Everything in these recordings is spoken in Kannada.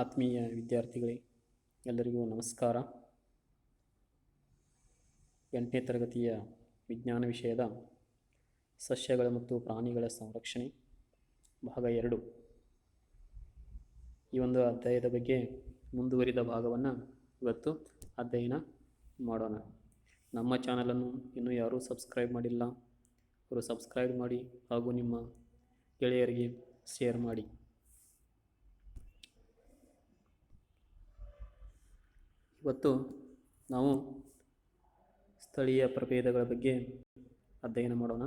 ಆತ್ಮೀಯ ವಿದ್ಯಾರ್ಥಿಗಳೇ, ಎಲ್ಲರಿಗೂ ನಮಸ್ಕಾರ. ಎಂಟನೇ ತರಗತಿಯ ವಿಜ್ಞಾನ ವಿಷಯದ ಸಸ್ಯಗಳ ಮತ್ತು ಪ್ರಾಣಿಗಳ ಸಂರಕ್ಷಣೆ, ಭಾಗ ಎರಡು. ಈ ಒಂದು ಅಧ್ಯಾಯದ ಬಗ್ಗೆ ಮುಂದುವರಿದ ಭಾಗವನ್ನು ಇವತ್ತು ಅಧ್ಯಯನ ಮಾಡೋಣ. ನಮ್ಮ ಚಾನಲನ್ನು ಇನ್ನೂ ಯಾರೂ ಸಬ್ಸ್ಕ್ರೈಬ್ ಮಾಡಿಲ್ಲ, ಅವರು ಸಬ್ಸ್ಕ್ರೈಬ್ ಮಾಡಿ ಹಾಗೂ ನಿಮ್ಮ ಗೆಳೆಯರಿಗೆ ಶೇರ್ ಮಾಡಿ. ಇವತ್ತು ನಾವು ಸ್ಥಳೀಯ ಪ್ರಭೇದಗಳ ಬಗ್ಗೆ ಅಧ್ಯಯನ ಮಾಡೋಣ.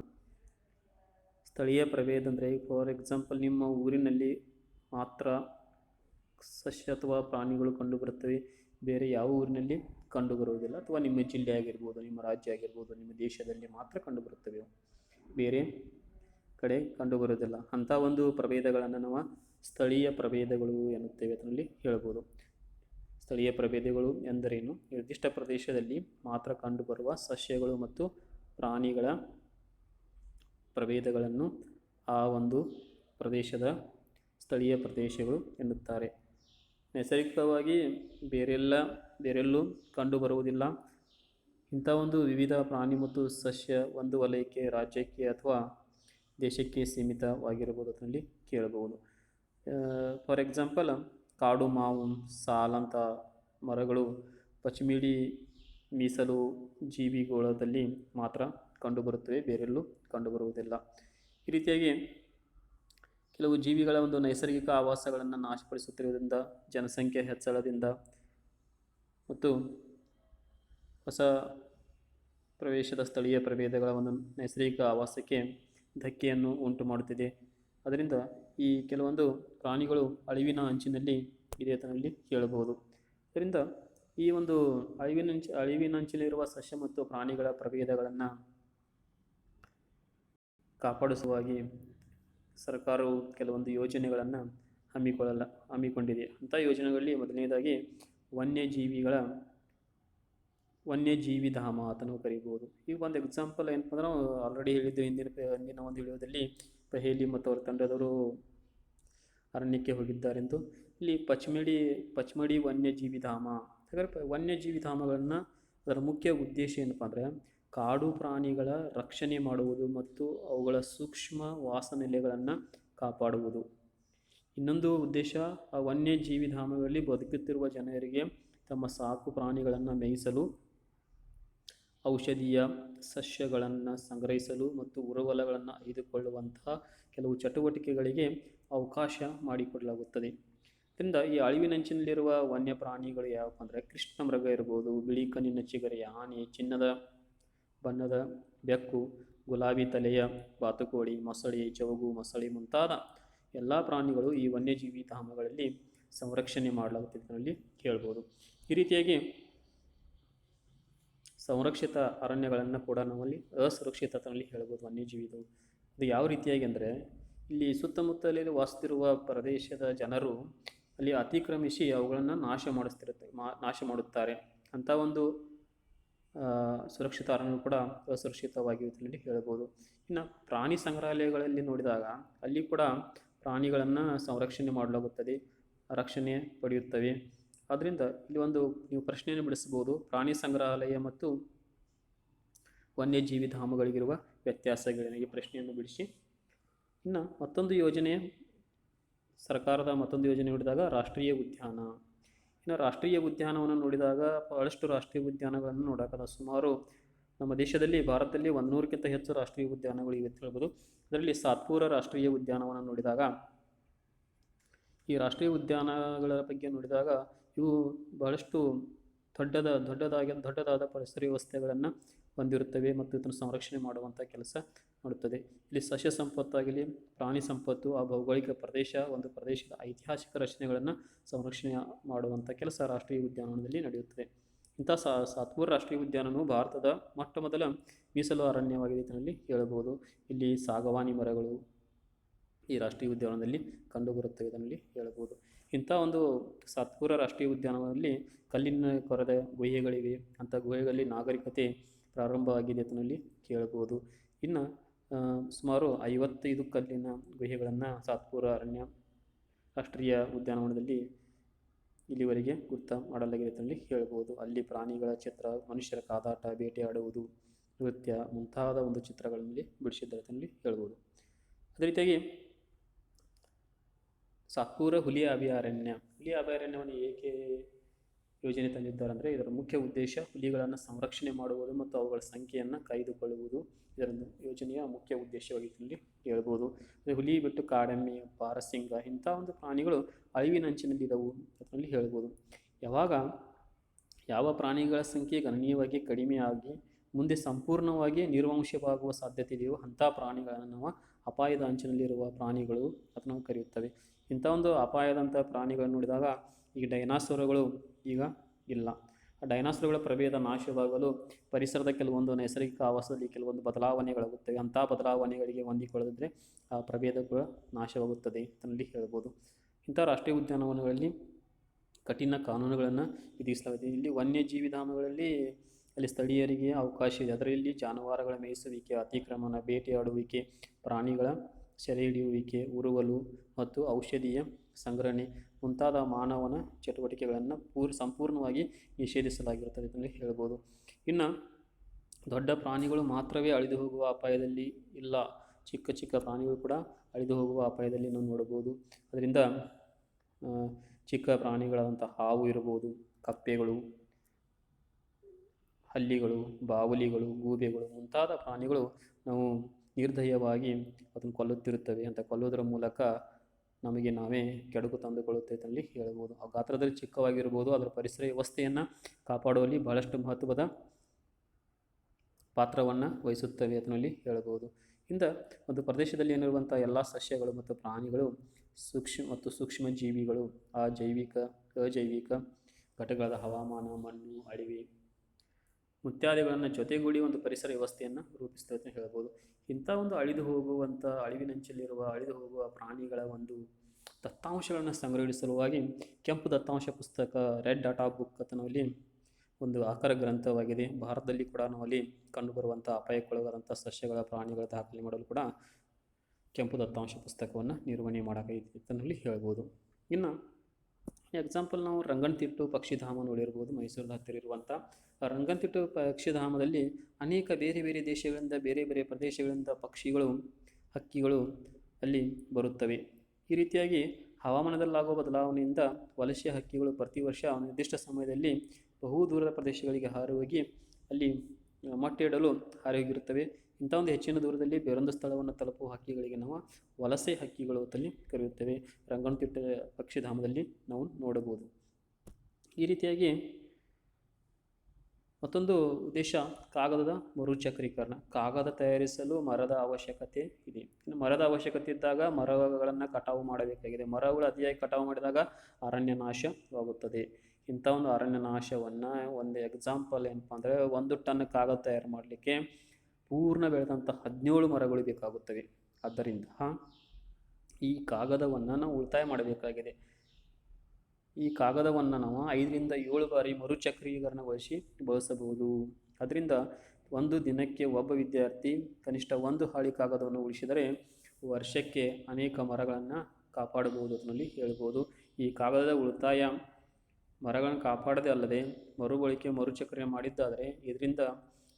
ಸ್ಥಳೀಯ ಪ್ರಭೇದ ಅಂದರೆ ಫಾರ್ ಎಕ್ಸಾಂಪಲ್ ನಿಮ್ಮ ಊರಿನಲ್ಲಿ ಮಾತ್ರ ಸಸ್ಯ ಅಥವಾ ಪ್ರಾಣಿಗಳು ಕಂಡುಬರುತ್ತವೆ ಬೇರೆ ಯಾವ ಊರಿನಲ್ಲಿ ಕಂಡುಬರುವುದಿಲ್ಲ ಅಥವಾ ನಿಮ್ಮ ಜಿಲ್ಲೆ ಆಗಿರ್ಬೋದು, ನಿಮ್ಮ ರಾಜ್ಯ ಆಗಿರ್ಬೋದು, ನಿಮ್ಮ ದೇಶದಲ್ಲಿ ಮಾತ್ರ ಕಂಡುಬರುತ್ತವೆ. ಬೇರೆ ಕಡೆ ಕಂಡುಬರುವುದಿಲ್ಲ ಅಂಥ ಒಂದು ಪ್ರಭೇದಗಳನ್ನು ನಾವು ಸ್ಥಳೀಯ ಪ್ರಭೇದಗಳು ಎನ್ನುತ್ತೇವೆ ಅದರಲ್ಲಿ ಹೇಳ್ಬೋದು. ಸ್ಥಳೀಯ ಪ್ರಭೇದಗಳು ಎಂದರೇನು? ನಿರ್ದಿಷ್ಟ ಪ್ರದೇಶದಲ್ಲಿ ಮಾತ್ರ ಕಂಡುಬರುವ ಸಸ್ಯಗಳು ಮತ್ತು ಪ್ರಾಣಿಗಳ ಪ್ರಭೇದಗಳನ್ನು ಆ ಒಂದು ಪ್ರದೇಶದ ಸ್ಥಳೀಯ ಪ್ರದೇಶಗಳು ಎನ್ನುತ್ತಾರೆ. ನೈಸರ್ಗಿಕವಾಗಿ ಬೇರೆಲ್ಲ, ಬೇರೆಲ್ಲೂ ಕಂಡುಬರುವುದಿಲ್ಲ. ಇಂಥ ಒಂದು ವಿವಿಧ ಪ್ರಾಣಿ ಮತ್ತು ಸಸ್ಯ ಒಂದು ವಲಯಕ್ಕೆ, ರಾಜ್ಯಕ್ಕೆ ಅಥವಾ ದೇಶಕ್ಕೆ ಸೀಮಿತವಾಗಿರಬಹುದು ಅದರಲ್ಲಿ ಕೇಳಬಹುದು. ಫಾರ್ ಎಕ್ಸಾಂಪಲ್ ಕಾಡು ಮಾವು, ಸಾಲಂತ ಮರಗಳು, ಪಶ್ಚಿಮಿಡಿ ಮೀಸಲು ಜೀವಿಗೋಳದಲ್ಲಿ ಮಾತ್ರ ಕಂಡುಬರುತ್ತವೆ, ಬೇರೆಲ್ಲೂ ಕಂಡುಬರುವುದಿಲ್ಲ. ಈ ರೀತಿಯಾಗಿ ಕೆಲವು ಜೀವಿಗಳ ಒಂದು ನೈಸರ್ಗಿಕ ಆವಾಸಗಳನ್ನು ನಾಶಪಡಿಸುತ್ತಿರುವುದರಿಂದ, ಜನಸಂಖ್ಯೆ ಹೆಚ್ಚಳದಿಂದ ಮತ್ತು ಹೊಸ ಪ್ರವೇಶದ ಸ್ಥಳೀಯ ಪ್ರಭೇದಗಳ ಒಂದು ನೈಸರ್ಗಿಕ ಆವಾಸಕ್ಕೆ ಧಕ್ಕೆಯನ್ನು ಉಂಟು ಮಾಡುತ್ತಿದೆ ಅದರಿಂದ ಈ ಕೆಲವೊಂದು ಪ್ರಾಣಿಗಳು ಅಳಿವಿನ ಅಂಚಿನಲ್ಲಿ ಇದೆ ಅಂತನಲ್ಲಿ ಹೇಳಬಹುದು ಇದರಿಂದ ಈ ಒಂದು ಅಳಿವಿನಂಚಿ ಅಳಿವಿನ ಅಂಚಿನಲ್ಲಿರುವ ಸಸ್ಯ ಮತ್ತು ಪ್ರಾಣಿಗಳ ಪ್ರಭೇದಗಳನ್ನು ಕಾಪಾಡಿಸುವಾಗಿ ಸರ್ಕಾರವು ಕೆಲವೊಂದು ಯೋಜನೆಗಳನ್ನು ಹಮ್ಮಿಕೊಳ್ಳಲ್ಲ, ಹಮ್ಮಿಕೊಂಡಿದೆ. ಅಂಥ ಯೋಜನೆಗಳಲ್ಲಿ ಮೊದಲನೇದಾಗಿ ವನ್ಯಜೀವಿಗಳ ವನ್ಯಜೀವಿ ಧಾಮ ಅಂತಲೂ ಕರಿಬೋದು. ಈಗ ಒಂದು ಎಕ್ಸಾಂಪಲ್ ಏನಪ್ಪ ಅಂದ್ರೆ ನಾವು ಆಲ್ರೆಡಿ ಹೇಳಿದ್ದು ಹಿಂದಿನ ಹಿಂದಿನ ಒಂದು ವಿಡಿಯೋದಲ್ಲಿ ಪಹೇಲಿ ಮತ್ತು ಅವರ ತಂಡದವರು ಅರಣ್ಯಕ್ಕೆ ಹೋಗಿದ್ದಾರೆಂದು. ಇಲ್ಲಿ ಪಚ್ಮಡಿ ಪಚ್ಮಡಿ ವನ್ಯಜೀವಿಧಾಮ ಧಾಮ ವನ್ಯಜೀವಿಧಾಮಗಳನ್ನು ಅದರ ಮುಖ್ಯ ಉದ್ದೇಶ ಏನಪ್ಪ ಅಂದರೆ ಕಾಡು ಪ್ರಾಣಿಗಳ ರಕ್ಷಣೆ ಮಾಡುವುದು ಮತ್ತು ಅವುಗಳ ಸೂಕ್ಷ್ಮ ವಾಸನೆಲೆಗಳನ್ನು ಕಾಪಾಡುವುದು. ಇನ್ನೊಂದು ಉದ್ದೇಶ, ಆ ವನ್ಯಜೀವಿಧಾಮಗಳಲ್ಲಿ ಬದುಕುತ್ತಿರುವ ಜನರಿಗೆ ತಮ್ಮ ಸಾಕು ಪ್ರಾಣಿಗಳನ್ನು ಮೇಯಿಸಲು ಔಷಧೀಯ ಸಸ್ಯಗಳನ್ನು ಸಂಗ್ರಹಿಸಲು ಮತ್ತು ಉರುವಲಗಳನ್ನು ಆಯ್ದುಕೊಳ್ಳುವಂತಹ ಕೆಲವು ಚಟುವಟಿಕೆಗಳಿಗೆ ಅವಕಾಶ ಮಾಡಿಕೊಡಲಾಗುತ್ತದೆ. ಇದರಿಂದ ಈ ಅಳಿವಿನಂಚಿನಲ್ಲಿರುವ ವನ್ಯ ಪ್ರಾಣಿಗಳು ಯಾವಪ್ಪ ಅಂದರೆ ಕೃಷ್ಣ ಮೃಗ ಇರ್ಬೋದು, ಬಿಳಿ ಕಣ್ಣಿನ ಚಿಗರೆ, ಆನೆ, ಚಿನ್ನದ ಬಣ್ಣದ ಬೆಕ್ಕು, ಗುಲಾಬಿ ತಲೆಯ ಬಾತುಕೋಳಿ, ಮೊಸಳೆ ಚೌಗು ಮೊಸಳೆ ಮುಂತಾದ ಎಲ್ಲ ಪ್ರಾಣಿಗಳು ಈ ವನ್ಯಜೀವಿ ಧಾಮಗಳಲ್ಲಿ ಸಂರಕ್ಷಣೆ ಮಾಡಲಾಗುತ್ತಿದ್ದರಲ್ಲಿ ಕೇಳ್ಬೋದು. ಈ ರೀತಿಯಾಗಿ ಸಂರಕ್ಷಿತ ಅರಣ್ಯಗಳನ್ನು ಕೂಡ ನಾವಲ್ಲಿ ಅಸುರಕ್ಷಿತ ಅಂತಲ್ಲಿ ಹೇಳ್ಬೋದು ವನ್ಯಜೀವಿದು. ಅದು ಯಾವ ರೀತಿಯಾಗಿ ಅಂದರೆ, ಇಲ್ಲಿ ಸುತ್ತಮುತ್ತಲಲ್ಲಿ ವಾಸಿಸುತ್ತಿರುವ ಪ್ರದೇಶದ ಜನರು ಅಲ್ಲಿ ಅತಿಕ್ರಮಿಸಿ ಅವುಗಳನ್ನು ನಾಶ ಮಾಡಿಸ್ತಿರುತ್ತೆ, ಮಾ, ನಾಶ ಮಾಡುತ್ತಾರೆ. ಅಂಥ ಒಂದು ಸುರಕ್ಷಿತ ಅರಣ್ಯ ಕೂಡ ಅಸುರಕ್ಷಿತವಾಗಿರುತ್ತದೆ ಹೇಳ್ಬೋದು. ಇನ್ನು ಪ್ರಾಣಿ ಸಂಗ್ರಹಾಲಯಗಳಲ್ಲಿ ನೋಡಿದಾಗ ಅಲ್ಲಿ ಕೂಡ ಪ್ರಾಣಿಗಳನ್ನು ಸಂರಕ್ಷಣೆ ಮಾಡಲಾಗುತ್ತದೆ, ರಕ್ಷಣೆ ಪಡೆಯುತ್ತವೆ. ಆದ್ದರಿಂದ ಇಲ್ಲಿ ಒಂದು ನೀವು ಪ್ರಶ್ನೆಯನ್ನು ಬಿಡಿಸಬಹುದು. ಪ್ರಾಣಿ ಸಂಗ್ರಹಾಲಯ ಮತ್ತು ವನ್ಯಜೀವಿ ಧಾಮಗಳಿಗಿರುವ ವ್ಯತ್ಯಾಸಗಳೇನು ಈ ಪ್ರಶ್ನೆಯನ್ನು ಬಿಡಿಸಿ. ಇನ್ನು ಮತ್ತೊಂದು ಯೋಜನೆ, ಸರ್ಕಾರದ ಮತ್ತೊಂದು ಯೋಜನೆ ನೋಡಿದಾಗ ರಾಷ್ಟ್ರೀಯ ಉದ್ಯಾನ. ಇನ್ನು ರಾಷ್ಟ್ರೀಯ ಉದ್ಯಾನವನ್ನು ನೋಡಿದಾಗ ಬಹಳಷ್ಟು ರಾಷ್ಟ್ರೀಯ ಉದ್ಯಾನಗಳನ್ನು ನೋಡೋಕ್ಕದ ಸುಮಾರು ನಮ್ಮ ದೇಶದಲ್ಲಿ, ಭಾರತದಲ್ಲಿ ಒಂದೂರಕ್ಕಿಂತ ಹೆಚ್ಚು ರಾಷ್ಟ್ರೀಯ ಉದ್ಯಾನಗಳು ಇವೆ ಅಂತ ಹೇಳ್ಬೋದು. ಅದರಲ್ಲಿ ಸಾತ್ಪುರ ರಾಷ್ಟ್ರೀಯ ಉದ್ಯಾನವನ್ನು ನೋಡಿದಾಗ ಈ ರಾಷ್ಟ್ರೀಯ ಉದ್ಯಾನಗಳ ಬಗ್ಗೆ ನೋಡಿದಾಗ ಇವು ಬಹಳಷ್ಟು ದೊಡ್ಡದ, ದೊಡ್ಡದಾಗಿ, ದೊಡ್ಡದಾದ ಪರಿಸರ ವ್ಯವಸ್ಥೆಗಳನ್ನು ಹೊಂದಿರುತ್ತವೆ ಮತ್ತು ಇದನ್ನು ಸಂರಕ್ಷಣೆ ಮಾಡುವಂಥ ಕೆಲಸ ಮಾಡುತ್ತದೆ. ಇಲ್ಲಿ ಸಸ್ಯ ಸಂಪತ್ತಾಗಲಿ, ಪ್ರಾಣಿ ಸಂಪತ್ತು, ಆ ಭೌಗೋಳಿಕ ಪ್ರದೇಶ, ಒಂದು ಪ್ರದೇಶದ ಐತಿಹಾಸಿಕ ರಚನೆಗಳನ್ನು ಸಂರಕ್ಷಣೆ ಮಾಡುವಂಥ ಕೆಲಸ ರಾಷ್ಟ್ರೀಯ ಉದ್ಯಾನವನದಲ್ಲಿ ನಡೆಯುತ್ತದೆ. ಇಂಥ ಸಾ, ಸಾತ್ಪುರ ರಾಷ್ಟ್ರೀಯ ಉದ್ಯಾನವು ಭಾರತದ ಮೊಟ್ಟ ಮೊದಲ ಮೀಸಲು ಅರಣ್ಯವಾಗಿದೆ ಇದರಲ್ಲಿ ಹೇಳಬಹುದು. ಇಲ್ಲಿ ಸಾಗವಾನಿ ಮರಗಳು ಈ ರಾಷ್ಟ್ರೀಯ ಉದ್ಯಾನದಲ್ಲಿ ಕಂಡುಬರುತ್ತವೆ ಇದರಲ್ಲಿ ಹೇಳಬಹುದು. ಇಂಥ ಒಂದು ಸತ್ಪುರ ರಾಷ್ಟ್ರೀಯ ಉದ್ಯಾನವನದಲ್ಲಿ ಕಲ್ಲಿನ ಕೊರದ ಗುಹೆಗಳಿವೆ. ಅಂಥ ಗುಹೆಗಳಲ್ಲಿ ನಾಗರಿಕತೆ ಪ್ರಾರಂಭವಾಗಿದೆ ಅಂತನಲ್ಲಿ ಕೇಳಬಹುದು ಇನ್ನು ಸುಮಾರು ಐವತ್ತೈದು ಕಲ್ಲಿನ ಗುಹೆಗಳನ್ನು ಸಾತ್ಪುರ ಅರಣ್ಯ ರಾಷ್ಟ್ರೀಯ ಉದ್ಯಾನವನದಲ್ಲಿ ಇಲ್ಲಿವರೆಗೆ ಗುರ್ತ ಮಾಡಲಾಗಿದೆ ಅಂತಲ್ಲಿ ಹೇಳ್ಬೋದು ಅಲ್ಲಿ ಪ್ರಾಣಿಗಳ ಚಿತ್ರ, ಮನುಷ್ಯರ ಕಾದಾಟ ಬೇಟೆಯಾಡುವುದು ನೃತ್ಯ ಮುಂತಾದ ಒಂದು ಚಿತ್ರಗಳಲ್ಲಿ ಬಿಡಿಸಿದ್ದಾರೆ ಅಂತಲ್ಲಿ ಹೇಳ್ಬೋದು ಅದೇ ರೀತಿಯಾಗಿ ಸಾಕೂರ ಹುಲಿ ಅಭಯಾರಣ್ಯ. ಹುಲಿ ಅಭಯಾರಣ್ಯವನ್ನು ಏಕೆ ಯೋಜನೆ ತಂದಿದ್ದಾರೆ ಅಂದರೆ ಇದರ ಮುಖ್ಯ ಉದ್ದೇಶ ಹುಲಿಗಳನ್ನು ಸಂರಕ್ಷಣೆ ಮಾಡುವುದು ಮತ್ತು ಅವುಗಳ ಸಂಖ್ಯೆಯನ್ನು ಕಾಯ್ದುಕೊಳ್ಳುವುದು. ಇದರ ಯೋಜನೆಯ ಮುಖ್ಯ ಉದ್ದೇಶವಾಗಿ ಇಲ್ಲಿ ಹೇಳ್ಬೋದು. ಹುಲಿ ಬಿಟ್ಟು ಕಾಡೆಮ್ಮೆ, ಪಾರಸಿಂಗ ಇಂಥ ಒಂದು ಪ್ರಾಣಿಗಳು ಅಳಿವಿನಂಚಿನಲ್ಲಿದ್ದವು ಅದರಲ್ಲಿ ಹೇಳ್ಬೋದು. ಯಾವಾಗ ಯಾವ ಪ್ರಾಣಿಗಳ ಸಂಖ್ಯೆ ಗಣನೀಯವಾಗಿ ಕಡಿಮೆಯಾಗಿ ಮುಂದೆ ಸಂಪೂರ್ಣವಾಗಿ ನಿರ್ವಂಶವಾಗುವ ಸಾಧ್ಯತೆ ಇದೆಯೋ ಅಂಥ ಪ್ರಾಣಿಗಳನ್ನು ಅಪಾಯದ ಅಂಚಿನಲ್ಲಿರುವ ಪ್ರಾಣಿಗಳು ಅದನ್ನು ಕರೆಯುತ್ತವೆ. ಇಂಥ ಒಂದು ಅಪಾಯದಂಥ ಪ್ರಾಣಿಗಳನ್ನು ನೋಡಿದಾಗ ಈ ಡೈನಾಸೋರುಗಳು ಈಗ ಇಲ್ಲ. ಆ ಡೈನಾಸೋರುಗಳ ಪ್ರಭೇದ ನಾಶವಾಗಲು ಪರಿಸರದ ಕೆಲವೊಂದು ನೈಸರ್ಗಿಕ ಆವಾಸದಲ್ಲಿ ಕೆಲವೊಂದು ಬದಲಾವಣೆಗಳಾಗುತ್ತವೆ ಅಂಥ ಬದಲಾವಣೆಗಳಿಗೆ ಹೊಂದಿಕೊಳ್ಳದಿದ್ದರೆ ಆ ಪ್ರಭೇದಗಳು ನಾಶವಾಗುತ್ತದೆ ಅಂತಲ್ಲಿ ಹೇಳ್ಬೋದು. ಇಂಥ ರಾಷ್ಟ್ರೀಯ ಉದ್ಯಾನವನಗಳಲ್ಲಿ ಕಠಿಣ ಕಾನೂನುಗಳನ್ನು ವಿಧಿಸಲಾಗಿದೆ. ಇಲ್ಲಿ ವನ್ಯಜೀವಿಧಾಮಗಳಲ್ಲಿ ಅಲ್ಲಿ ಸ್ಥಳೀಯರಿಗೆ ಅವಕಾಶ ಇದೆ. ಅದರಲ್ಲಿ ಜಾನುವಾರುಗಳ ಮೇಯಿಸುವಿಕೆ, ಅತಿಕ್ರಮಣ, ಬೇಟೆಯಾಡುವಿಕೆ, ಪ್ರಾಣಿಗಳ ಸೆರೆ ಹಿಡಿಯುವಿಕೆ ಉರುವಲು ಮತ್ತು ಔಷಧೀಯ ಸಂಗ್ರಹಣೆ ಮುಂತಾದ ಮಾನವನ ಚಟುವಟಿಕೆಗಳನ್ನು ಪೂರ್, ಸಂಪೂರ್ಣವಾಗಿ ನಿಷೇಧಿಸಲಾಗಿರುತ್ತದೆ ಅಂತಲೇ ಹೇಳ್ಬೋದು. ಇನ್ನು ದೊಡ್ಡ ಪ್ರಾಣಿಗಳು ಮಾತ್ರವೇ ಅಳಿದು ಹೋಗುವ ಅಪಾಯದಲ್ಲಿ ಇಲ್ಲ. ಚಿಕ್ಕ ಚಿಕ್ಕ ಪ್ರಾಣಿಗಳು ಕೂಡ ಅಳಿದು ಹೋಗುವ ಅಪಾಯದಲ್ಲಿ ನಾವು ನೋಡಬಹುದು. ಅದರಿಂದ ಚಿಕ್ಕ ಪ್ರಾಣಿಗಳಾದಂಥ ಹಾವು ಇರ್ಬೋದು, ಕಪ್ಪೆಗಳು, ಹಲ್ಲಿಗಳು, ಬಾವಲಿಗಳು, ಗೂಬೆಗಳು ಮುಂತಾದ ಪ್ರಾಣಿಗಳು ನಾವು ನಿರ್ದಯವಾಗಿ ಅದನ್ನು ಕೊಲ್ಲುತ್ತಿರುತ್ತವೆ ಅಂತ ಕೊಲ್ಲುವುದರ ಮೂಲಕ ನಮಗೆ ನಾವೇ ಕೆಡುಕು ತಂದುಕೊಳ್ಳುತ್ತೈತೆ ಅಲ್ಲಿ ಹೇಳ್ಬೋದು. ಆ ಗಾತ್ರದಲ್ಲಿ ಚಿಕ್ಕವಾಗಿರ್ಬೋದು, ಅದರ ಪರಿಸರ ವ್ಯವಸ್ಥೆಯನ್ನು ಕಾಪಾಡುವಲ್ಲಿ ಬಹಳಷ್ಟು ಮಹತ್ವದ ಪಾತ್ರವನ್ನು ವಹಿಸುತ್ತವೆ ಅದನ್ನಲ್ಲಿ ಹೇಳ್ಬೋದು. ಇಂದ ಒಂದು ಪ್ರದೇಶದಲ್ಲಿ ಏನಿರುವಂಥ ಎಲ್ಲ ಸಸ್ಯಗಳು ಮತ್ತು ಪ್ರಾಣಿಗಳು ಸೂಕ್ಷ್ಮ ಮತ್ತು ಸೂಕ್ಷ್ಮ ಜೀವಿಗಳು, ಆ ಜೈವಿಕ, ಅಜೈವಿಕ ಘಟಕಗಳಾದ ಹವಾಮಾನ, ಮಣ್ಣು ಅಳಿವೆ ಮುತ್ಯಾದಿಗಳನ್ನು ಜೊತೆಗೂಡಿ ಒಂದು ಪರಿಸರ ವ್ಯವಸ್ಥೆಯನ್ನು ರೂಪಿಸ್ತದೆ ಅಂತ ಹೇಳ್ಬೋದು. ಇಂಥ ಒಂದು ಅಳಿದು ಹೋಗುವಂಥ ಅಳಿವಿನಂಚಲ್ಲಿರುವ ಅಳಿದು ಹೋಗುವ ಪ್ರಾಣಿಗಳ ಒಂದು ದತ್ತಾಂಶಗಳನ್ನು ಸಂಗ್ರಹಿಸುವ ಸಲುವಾಗಿ ಕೆಂಪು ದತ್ತಾಂಶ ಪುಸ್ತಕ, ರೆಡ್ ಡಾಟಾ ಬುಕ್ ನಾವಲ್ಲಿ ಒಂದು ಆಕಾರ ಗ್ರಂಥವಾಗಿದೆ. ಭಾರತದಲ್ಲಿ ಕೂಡ ನಾವಲ್ಲಿ ಕಂಡುಬರುವಂಥ ಅಪಾಯಕ್ಕೊಳಗಾದಂಥ ಸಸ್ಯಗಳ, ಪ್ರಾಣಿಗಳ ದಾಖಲೆ ಮಾಡಲು ಕೂಡ ಕೆಂಪು ದತ್ತಾಂಶ ಪುಸ್ತಕವನ್ನು ನಿರ್ವಹಣೆ ಮಾಡಬೇಕು ಅಂತನಲ್ಲಿ ಹೇಳ್ಬೋದು. ಇನ್ನು ಎಕ್ಸಾಂಪಲ್ ನಾವು ರಂಗನತಿಟ್ಟು ಪಕ್ಷಿಧಾಮ ನೋಡಿರ್ಬೋದು, ಮೈಸೂರಿನ ಹತ್ತಿರ ಇರುವಂಥ ರಂಗನತಿಟ್ಟು ಪಕ್ಷಿಧಾಮದಲ್ಲಿ ಅನೇಕ ಬೇರೆ ಬೇರೆ ದೇಶಗಳಿಂದ, ಬೇರೆ ಬೇರೆ ಪ್ರದೇಶಗಳಿಂದ ಪಕ್ಷಿಗಳು, ಹಕ್ಕಿಗಳು ಅಲ್ಲಿ ಬರುತ್ತವೆ. ಈ ರೀತಿಯಾಗಿ ಹವಾಮಾನದಲ್ಲಾಗುವ ಬದಲಾವಣೆಯಿಂದ ವಲಸೆ ಹಕ್ಕಿಗಳು ಪ್ರತಿ ವರ್ಷ ನಿರ್ದಿಷ್ಟ ಸಮಯದಲ್ಲಿ ಬಹು ದೂರದ ಪ್ರದೇಶಗಳಿಗೆ ಹಾರಿ ಹೋಗಿ ಅಲ್ಲಿ ಮೊಟ್ಟೆ ಇಡಲು ಆರೋಗ್ಯವಿರುತ್ತವೆ ಇಂಥ ಒಂದು ಹೆಚ್ಚಿನ ದೂರದಲ್ಲಿ ಬೇರೊಂದು ಸ್ಥಳವನ್ನು ತಲುಪುವ ಹಕ್ಕಿಗಳಿಗೆ ನಾವು ವಲಸೆ ಹಕ್ಕಿಗಳು ಅಂತಲ್ಲಿ ಕರೆಯುತ್ತೇವೆ. ರಂಗನತಿಟ್ಟ ಪಕ್ಷಿಧಾಮದಲ್ಲಿ ನಾವು ನೋಡಬಹುದು. ಈ ರೀತಿಯಾಗಿ ಮತ್ತೊಂದು ಉದ್ದೇಶ ಕಾಗದದ ಮರುಚಕ್ರೀಕರಣ. ಕಾಗದ ತಯಾರಿಸಲು ಮರದ ಅವಶ್ಯಕತೆ ಇದೆ. ಮರದ ಅವಶ್ಯಕತೆ ಇದ್ದಾಗ ಮರಗಳನ್ನು ಕಟಾವು ಮಾಡಬೇಕಾಗಿದೆ. ಮರಗಳು ಅತಿಯಾಗಿ ಕಟಾವು ಮಾಡಿದಾಗ ಅರಣ್ಯ ನಾಶವಾಗುತ್ತದೆ ಇಂಥ ಒಂದು ಅರಣ್ಯ ನಾಶವನ್ನು ಒಂದು ಎಕ್ಸಾಂಪಲ್ ಏನಪ್ಪ ಅಂದರೆ ಒಂದು ಟನ್ ಕಾಗದ ತಯಾರು ಮಾಡಲಿಕ್ಕೆ ಪೂರ್ಣ ಬೆಳೆದಂಥ ಹದಿನೇಳು ಮರಗಳು ಬೇಕಾಗುತ್ತವೆ. ಆದ್ದರಿಂದ ಈ ಕಾಗದವನ್ನು ನಾವು ಉಳಿತಾಯ ಮಾಡಬೇಕಾಗಿದೆ. ಈ ಕಾಗದವನ್ನು ನಾವು ಐದರಿಂದ ಏಳು ಬಾರಿ ಮರುಚಕ್ರೀಕರಣಗೊಳಿಸಿ ಬಳಸಬಹುದು. ಅದರಿಂದ ಒಂದು ದಿನಕ್ಕೆ ಒಬ್ಬ ವಿದ್ಯಾರ್ಥಿ ಕನಿಷ್ಠ ಒಂದು ಹಾಳಿ ಕಾಗದವನ್ನು ಉಳಿಸಿದರೆ ವರ್ಷಕ್ಕೆ ಅನೇಕ ಮರಗಳನ್ನು ಕಾಪಾಡಬಹುದು ಅದರಲ್ಲಿ ಹೇಳ್ಬೋದು ಈ ಕಾಗದದ ಉಳಿತಾಯ ಮರಗಳನ್ನು ಕಾಪಾಡದೇ ಅಲ್ಲದೆ ಮರುಬಳಕೆ ಮರುಚಕ್ರಣೆ ಮಾಡಿದ್ದಾದರೆ ಇದರಿಂದ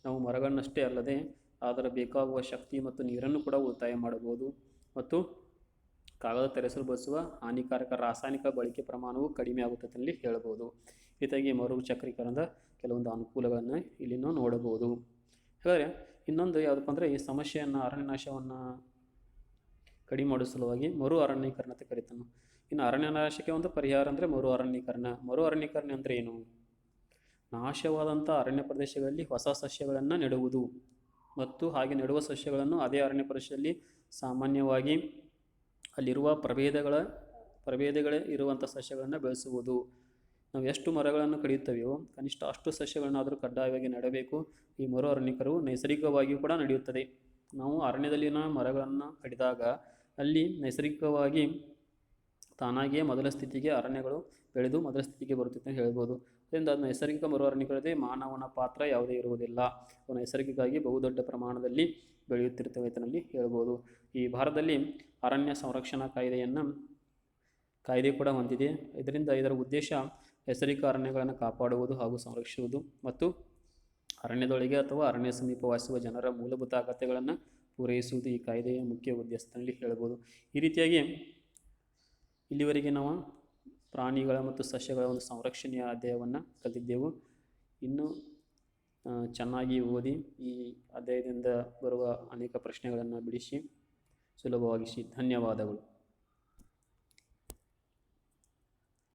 ನಾವು ಮರಗಳನ್ನಷ್ಟೇ ಅಲ್ಲದೆ ಅದರ ಬೇಕಾಗುವ ಶಕ್ತಿ ಮತ್ತು ನೀರನ್ನು ಕೂಡ ಉಳಿತಾಯ ಮಾಡಬಹುದು. ಮತ್ತು ಕಾಗದ ತೆರೆಸಲು ಬಳಸುವ ಹಾನಿಕಾರಕ ರಾಸಾಯನಿಕ ಬಳಕೆ ಪ್ರಮಾಣವು ಕಡಿಮೆ ಆಗುತ್ತದೆ ಅಲ್ಲಿ ಹೇಳಬಹುದು ಜೊತೆಗೆ ಮರುಚಕ್ರೀಕರಣದ ಕೆಲವೊಂದು ಅನುಕೂಲಗಳನ್ನು ಇಲ್ಲಿ ನಾವು ನೋಡಬಹುದು. ಹಾಗಾದರೆ ಇನ್ನೊಂದು ಯಾವುದಪ್ಪ ಅಂದರೆ ಈ ಸಮಸ್ಯೆಯನ್ನು ಅರಣ್ಯನಾಶವನ್ನು ಕಡಿಮೆ ಮಾಡುವ ಸಲುವಾಗಿ ಮರು ಅರಣ್ಯೀಕರಣ ಅಂತ ಕರಿತಾನೆ. ಇನ್ನು ಅರಣ್ಯನಾಶಕ್ಕೆ ಒಂದು ಪರಿಹಾರ ಅಂದರೆ ಮರು ಅರಣ್ಯೀಕರಣ. ಮರು ಅರಣ್ಯೀಕರಣ ಅಂದರೆ ಏನು? ನಾಶವಾದಂಥ ಅರಣ್ಯ ಪ್ರದೇಶಗಳಲ್ಲಿ ಹೊಸ ಸಸ್ಯಗಳನ್ನು ನೆಡುವುದು. ಮತ್ತು ಹಾಗೆ ನೆಡುವ ಸಸ್ಯಗಳನ್ನು ಅದೇ ಅರಣ್ಯ ಪ್ರದೇಶದಲ್ಲಿ ಸಾಮಾನ್ಯವಾಗಿ ಅಲ್ಲಿರುವ ಪ್ರಭೇದಗಳ, ಪ್ರಭೇದಗಳೇ ಇರುವಂಥ ಸಸ್ಯಗಳನ್ನು ಬೆಳೆಸುವುದು. ನಾವು ಎಷ್ಟು ಮರಗಳನ್ನು ಕಡಿಯುತ್ತವೆಯೋ, ಕನಿಷ್ಠ ಅಷ್ಟು ಸಸ್ಯಗಳನ್ನಾದರೂ ಕಡ್ಡಾಯವಾಗಿ ನೆಡಬೇಕು. ಈ ಮರು ಅರಣ್ಯಕರು ನೈಸರ್ಗಿಕವಾಗಿಯೂ ಕೂಡ ನಡೆಯುತ್ತದೆ. ನಾವು ಅರಣ್ಯದಲ್ಲಿನ ಮರಗಳನ್ನು ಕಡಿದಾಗ ಅಲ್ಲಿ ನೈಸರ್ಗಿಕವಾಗಿ ತಾನಾಗಿಯೇ ಮೊದಲ ಸ್ಥಿತಿಗೆ ಅರಣ್ಯಗಳು ಬೆಳೆದು ಮೊದಲ ಸ್ಥಿತಿಗೆ ಬರುತ್ತೆ ಅಂತ ಹೇಳ್ಬೋದು. ಅದರಿಂದ ಅದು ನೈಸರ್ಗಿಕ ಮರು ಅರಣ್ಯೀಕರಣದಲ್ಲಿ ಮಾನವನ ಪಾತ್ರ ಯಾವುದೇ ಇರುವುದಿಲ್ಲ. ಅವು ನೈಸರ್ಗಿಕವಾಗಿ ಬಹುದೊಡ್ಡ ಪ್ರಮಾಣದಲ್ಲಿ ಬೆಳೆಯುತ್ತಿರ್ತವೆ ಅಂತನಲ್ಲಿ ಹೇಳ್ಬೋದು. ಈ ಭಾರತದಲ್ಲಿ ಅರಣ್ಯ ಸಂರಕ್ಷಣಾ ಕಾಯ್ದೆಯನ್ನು ಕಾಯ್ದೆ ಕೂಡ ಹೊಂದಿದೆ. ಇದರಿಂದ ಇದರ ಉದ್ದೇಶ ನೈಸರ್ಗಿಕ ಅರಣ್ಯಗಳನ್ನು ಕಾಪಾಡುವುದು ಹಾಗೂ ಸಂರಕ್ಷಿಸುವುದು ಮತ್ತು ಅರಣ್ಯದೊಳಗೆ ಅಥವಾ ಅರಣ್ಯ ಸಮೀಪ ವಾಸಿಸುವ ಜನರ ಮೂಲಭೂತ ಅಗತ್ಯಗಳನ್ನು ಪೂರೈಸುವುದು ಈ ಕಾಯ್ದೆಯ ಮುಖ್ಯ ಉದ್ದೇಶದಲ್ಲಿ ಹೇಳ್ಬೋದು. ಈ ರೀತಿಯಾಗಿ ಇಲ್ಲಿವರೆಗೆ ನಾವು ಪ್ರಾಣಿಗಳ ಮತ್ತು ಸಸ್ಯಗಳ ಒಂದು ಸಂರಕ್ಷಣೆಯ ಅಧ್ಯಾಯವನ್ನು ಕಲಿತಿದ್ದೆವು. ಇನ್ನೂ ಚೆನ್ನಾಗಿ ಓದಿ ಈ ಅಧ್ಯಾಯದಿಂದ ಬರುವ ಅನೇಕ ಪ್ರಶ್ನೆಗಳನ್ನು ಬಿಡಿಸಿ ಸುಲಭವಾಗಿಸಿ ಧನ್ಯವಾದಗಳು.